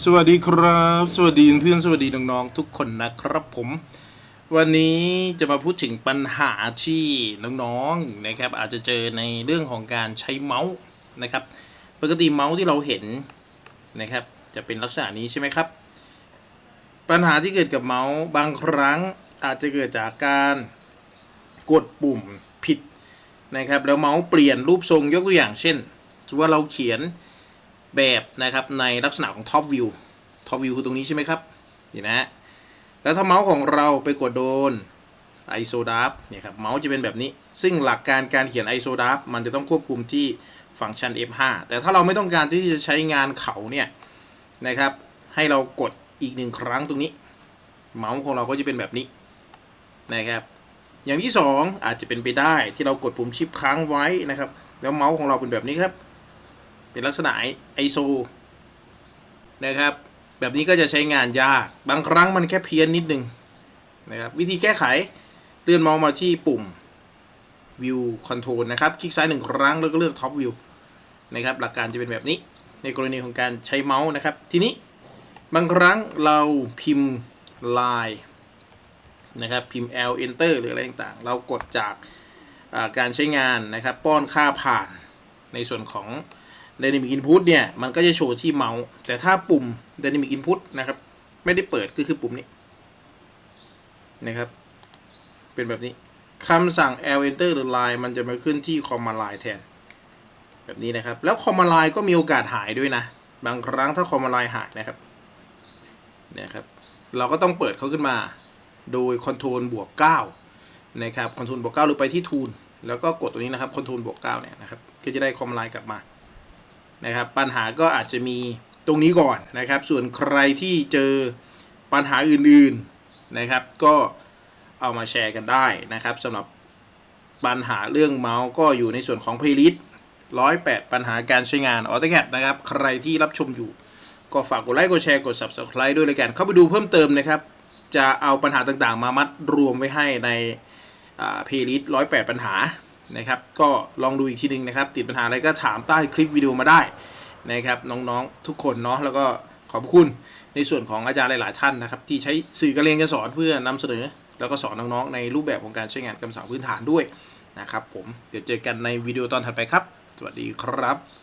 สวัสดีครับ สวัสดีเพื่อนสวัสดีน้องๆทุกคนนะครับผม วันนี้จะมาพูดถึงปัญหาที่น้องๆนะครับ อาจจะเจอในเรื่องของการใช้เมาส์นะครับ ปกติเมาส์ที่เราเห็นนะครับ จะเป็นลักษณะนี้ใช่ไหมครับ ปัญหาที่เกิดกับเมาส์บางครั้งอาจจะเกิดจากการกดปุ่มผิดนะครับ แล้วเมาส์เปลี่ยนรูปทรงยกตัวอย่างเช่นสมมติว่าเราเขียน แบบนะครับในลักษณะของ Top View Top View คือตรงนี้ใช่ไหมครับนี่นะฮะแล้วถ้าเมาส์ของเราไปกดโดน ISO d a r เนี่ยครับเมาส์จะเป็นแบบนี้ ซึ่งหลักการการเขียน ISO d a r มันจะต้องควบคุมที่ฟังก์ชัน F5 แต่ถ้าเราไม่ต้องการที่จะใช้งานเขาเนี่ยนะครับให้เรากดอีกหนึ่งครั้งตรงนี้ เมาส์ของเราก็จะเป็นแบบนี้นะครับอย่างที่ 2 อาจจะเป็นไปได้ที่เรากดปุ่มชิปค้างไว้นะครับ แล้วเมาส์ของเราเป็นแบบนี้ครับ เป็นลักษณะไอโซนะครับ แบบนี้ก็จะใช้งานยาก บางครั้งมันแค่เพี้ยนนิดนึงนะครับ วิธีแก้ไขเลื่อนเมาส์มาที่ปุ่ม View Control นะครับ คลิกซ้ายหนึ่งครั้งแล้วก็เลือก Top View นะครับ หลักการจะเป็นแบบนี้ ในกรณีของการใช้เมาส์นะครับ ทีนี้บางครั้งเราพิมพ์ Line นะครับพิมพ์ L Enter หรืออะไรต่างๆ เรากดจากาการใช้งานนะครับ ป้อนค่าผ่านในส่วนของ Dynamic Input เนี่ย มันก็จะโชว์ที่เมาส์ แต่ถ้าปุ่ม Dynamic Input นะครับ ไม่ได้เปิดก็คือปุ่มนี้ นะครับ เป็นแบบนี้คำสั่ง L Enter หรือ Line มันจะมาขึ้นที่ Command Line แทน แบบนี้นะครับ แล้ว Command Line ก็มีโอกาสหายด้วยนะ บางครั้งถ้า Command Line หายนะครับเนี่ยครับ เราก็ต้องเปิดเขาขึ้นมา โดย Control บวก9นะครับ Control บวก9หรือไปที่ Tool แล้วก็กดตรงนี้นะครับ Control บวก9เนี่ยนะครับ ก็จะได้ Command Line กลับมา นะครับ ปัญหาก็อาจจะมีตรงนี้ก่อนนะครับ ส่วนใครที่เจอปัญหาอื่นๆนะครับ ก็เอามาแชร์กันได้นะครับสำหรับปัญหาเรื่องเมาส์ก็อยู่ในส่วนของ playlist 108ปัญหาการใช้งาน AutoCAD นะครับ ใครที่รับชมอยู่ ก็ฝากกดไลค์กดแชร์กด Subscribe ด้วยเลยกัน เข้าไปดูเพิ่มเติมนะครับ จะเอาปัญหาต่างๆ มามัดรวมไว้ให้ในอ่า playlist 108ปัญหา นะครับ ก็ลองดูอีกทีหนึงนะครับ ติดปัญหาอะไรก็ถามใต้คลิปวิดีโอมาได้นะครับ น้องๆทุกคนเนาะแล้วก็ขอบคุณในส่วนของอาจารย์หลาย ๆ ท่านนะครับ ที่ใช้สื่อการเรียนการสอนเพื่อนำเสนอ แล้วก็สอนน้อง ๆ ในรูปแบบของการใช้งานคำสั่งพื้นฐานด้วยนะครับผมเดี๋ยวเจอกันในวิดีโอตอนถัดไปครับ สวัสดีครับ